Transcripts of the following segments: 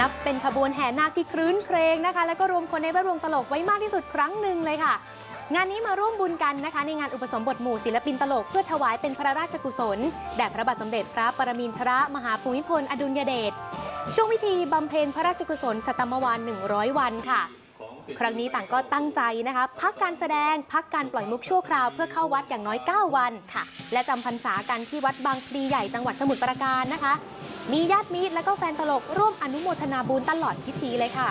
นับเป็นขบวนแห่นาคที่ครื้นเครงนะคะ แล้วก็รวมคนในแวดวงตลกไว้มากที่สุดครั้งหนึ่งเลยค่ะ งานนี้มาร่วมบุญกันนะคะ ในงานอุปสมบทหมู่ศิลปินตลก เพื่อถวายเป็นพระราชกุศลแด่พระบาทสมเด็จพระปรมินทรมหาภูมิพลอดุลยเดชช่วงพิธีบำเพ็ญพระราชกุศล สัตมวาน100 วันค่ะ ครั้งนี้ต่างก็ตั้งใจนะคะพักการแสดงพักการปล่อยมุกชั่วคราวเพื่อเข้าวัดอย่างน้อย 9 วันค่ะ และจำพรรษากันที่วัดบางพลีใหญ่จังหวัดสมุทรปราการนะคะ มีญาติมิตรและก็แฟนตลกร่วมอนุโมทนาบุญตลอดพิธีเลยค่ะ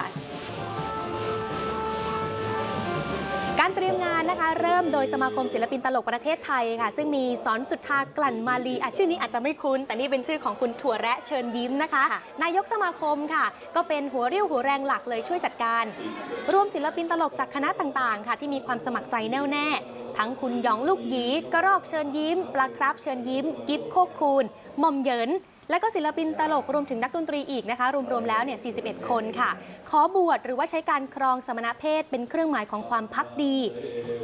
ริ่มโดยสมาคมศิลปินตลกประเทศไทยค่ะ ซึ่งมีสอนสุทธากลั่นมาลีอะชื่อนี้อาจจะไม่คุ้น แต่นี่เป็นชื่อของคุณถั่วแระเชิญยิ้มนะคะ นายกสมาคมค่ะ ก็เป็นหัวเรี่ยวหัวแรงหลักเลยช่วยจัดการ รวมศิลปินตลกจากคณะต่างๆ ค่ะ ที่มีความสมัครใจแน่วแน่ ทั้งคุณหยองลูกหยีกระรอกเชิญยิ้มปลาครับเชิญยิ้ม กิฟโคกคูณหม่อมเหยิน และก็ศิลปินตลกรวมถึงนักดนตรีอีกนะคะ รวมๆแล้วเนี่ย 41 คนค่ะ ขอบวชหรือว่าใช้การครองสมณเพศเป็นเครื่องหมายของความพักดี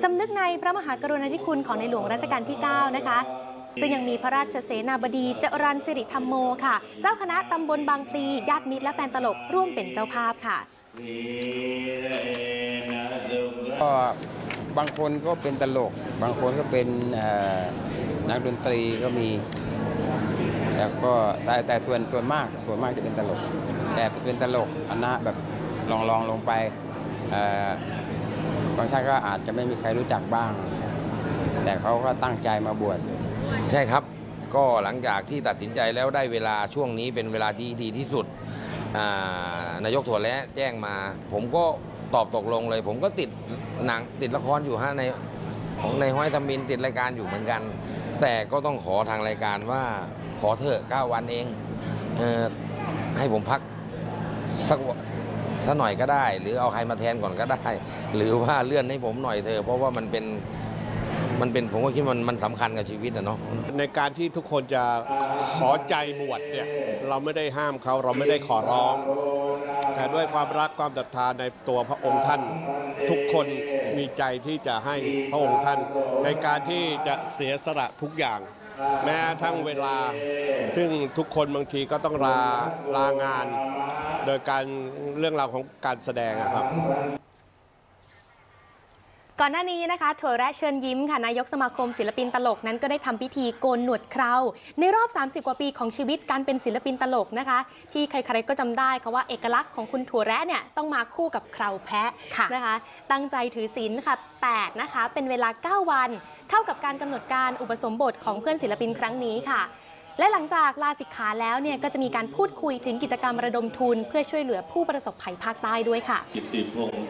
สำนึกในพระมหากรุณาธิคุณของในหลวงรัชกาลที่ 9 นะคะซึ่งยังมีพระราชเสนาบดีเจรันสิริธรรมโมค่ะ เจ้าคณะตำบลบางพลีญาติมิตรและแฟนตลกร่วมเป็นเจ้าภาพค่ะก็บางคนก็เป็นตลก บางคนก็เป็นนักดนตรีก็มี แล้วก็แต่แต่ส่วนส่วนมากส่วนมากจะเป็นตลก แต่เป็นตลกคณะแบบลองลองลงไปบางท่านก็อาจจะไม่มีใครรู้จักบ้าง แต่เขาก็ตั้งใจมาบวชใช่ครับ ก็หลังจากที่ตัดสินใจแล้วได้เวลาช่วงนี้เป็นเวลาที่ดีที่สุดนายกถั่วและแจ้งมา ผมก็ตอบตกลงเลย ผมก็ติดหนังติดละครอยู่ฮะในของในห้อยทมินติดรายการอยู่เหมือนกัน แต่ก็ต้องขอทางรายการว่าขอเถอะ 9 วันเองเออให้ผมพักสักสักหน่อยก็ได้ หรือเอาใครมาแทนก่อนก็ได้ หรือว่าเลื่อนให้ผมหน่อยเถอะเพราะว่ามันเป็นมันเป็นผมก็คิดมันมันสำคัญกับชีวิตอะเนาะในการที่ทุกคนจะขอใจบวชเนี่ยเราไม่ได้ห้ามเขาเราไม่ได้ขอร้อง แต่ด้วยความรักความศรัทธาในตัวพระองค์ท่าน ทุกคนมีใจที่จะให้พระองค์ท่าน ในการที่จะเสียสละทุกอย่าง แม้ทั้งเวลา ซึ่งทุกคนบางทีก็ต้องลาลางาน โดยการเรื่องราวของการแสดงครับ ก่อนหน้านี้นะคะถั่วแระเชิญยิ้มค่ะนายกสมาคมศิลปินตลกนั้นก็ได้ทำพิธีโกนหนวดเครา ในรอบ 30 กว่าปีของชีวิตการเป็นศิลปินตลกนะคะ ที่ใครๆก็จำได้ค่ะว่าเอกลักษณ์ของคุณถั่วแระเนี่ยต้องมาคู่กับเคราแพะนะคะ ตั้งใจถือศีลค่ะ8นะคะเป็นเวลา 9 วัน เท่ากับการกำหนดการอุปสมบทของเพื่อนศิลปินครั้งนี้ค่ะและหลังจากลาสิกขาแล้วเนี่ยก็จะมีการพูดคุยถึงกิจกรรมระดมทุน เพื่อช่วยเหลือผู้ประสบภัยภาคใต้ด้วยค่ะกิตติพงศ์